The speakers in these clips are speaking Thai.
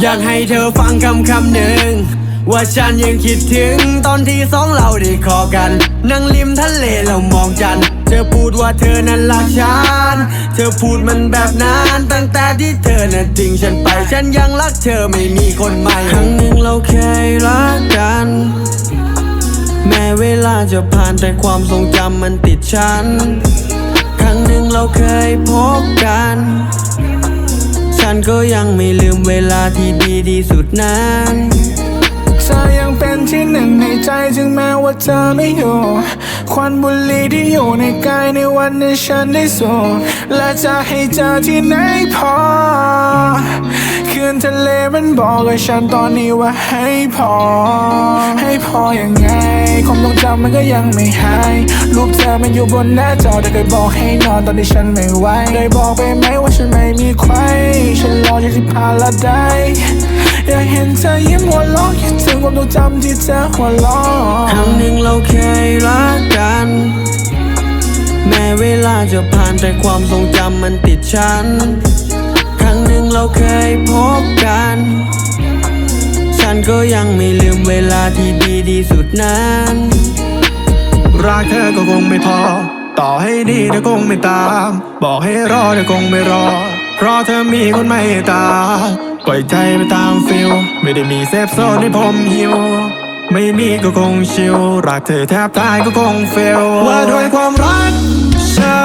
อยากให้เธอฟังคำคำหนึ่ง ว่าฉันยังคิดถึงตอนที่สองเราได้ขอกัน นั่งริมทะเลแล้วมองจันทร์เธอพูดว่าเธอนั้นรักฉัน เธอพูดมันแบบนั้นตั้งแต่ที่เธอนั้นทิ้งฉันไป ฉันยังรักเธอไม่มีคนใหม่ ครั้งหนึ่งเราเคยรักกัน แม้เวลาจะผ่านแต่ความทรงจำมันติดฉัน ครั้งหนึ่งเราเคยพบกัน ก็ยังไม่ลืมเวลาที่ดีที่สุดนั้นเธอยังเป็นที่หนึ่งในใจถึงแม้ว่าเธอไม่อยู่ควันบุหรี่ที่อยู่ในกายในวันนี้ฉันได้สูดและจะให้เจอที่ไหนพอ คืนทะเลมันบอกกับฉันตอนนี้ว่าให้พอ ให้พอยังไงความทรงจำมันก็ยังไม่หายรูปเธอมันอยู่บนหน้าจอแต่เคยบอกให้นอนตอนที่ฉันไม่ไหวเคยบอกไปไหมว่าฉันไม่มีใครฉันรออยู่ที่พาราไดซ์อยากเห็นเธอยิ้มหัวเราะคิดถึงความทรงจำที่เธอหัวเราะครั้งหนึ่งเราเคยรักกัน แม้เวลาจะผ่านแต่ความทรงจำมันติดฉัน เราเคยพบกัน ฉันก็ยังไม่ลืมเวลาที่ดีที่สุดนั้นรักเธอก็คงไม่พอ ต่อให้ดีเธอคงไม่ตาม บอกให้รอเธอคงไม่รอ เพราะเธอมีคนไม่ตามปล่อยใจไปตามฟิล ไม่ได้มีเซฟโซนให้ผมหิว ไม่มีก็คงชิลรักเธอแทบตายก็คงเฟล ว่าด้วยความรัก ฉั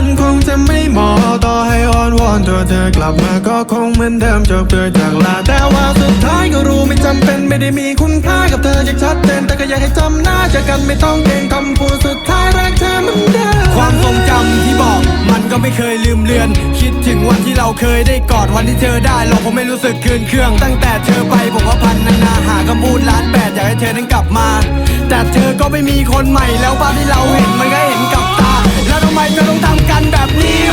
นคงจะไม่เหมาะต่อให้อ้อนวอนตัวเธอกลับมา ก็คงเหมือนเดิมจบโดยจากลาแต่ว่าสุดท้ายก็รู้ไม่จำเป็นไม่ได้มีคุณค่ากับเธออย่างชัดเจนแต่ก็อยากให้จำหน้าจอกันไม่ต้องเก่งคำพูดสุดท้ายรักเธอเหมือนเดิมความทรงจำที่บอกมันก็ไม่เคยลืมเลือน คิดถึงวันที่เราเคยได้กอดวันที่เธอได้เราคงไม่รู้สึกคืนเครื่อง ตั้งแต่เธอไปผมว่าพันนานาหาคำพูดล้านแปดอยากให้เธอนั้นกลับมา แต่เธอก็ไม่มีคนใหม่แล้วภาพที่เราเห็นมันก็เห็นกับตา แล้วทำไมเธอต้องทำกันแบบนี้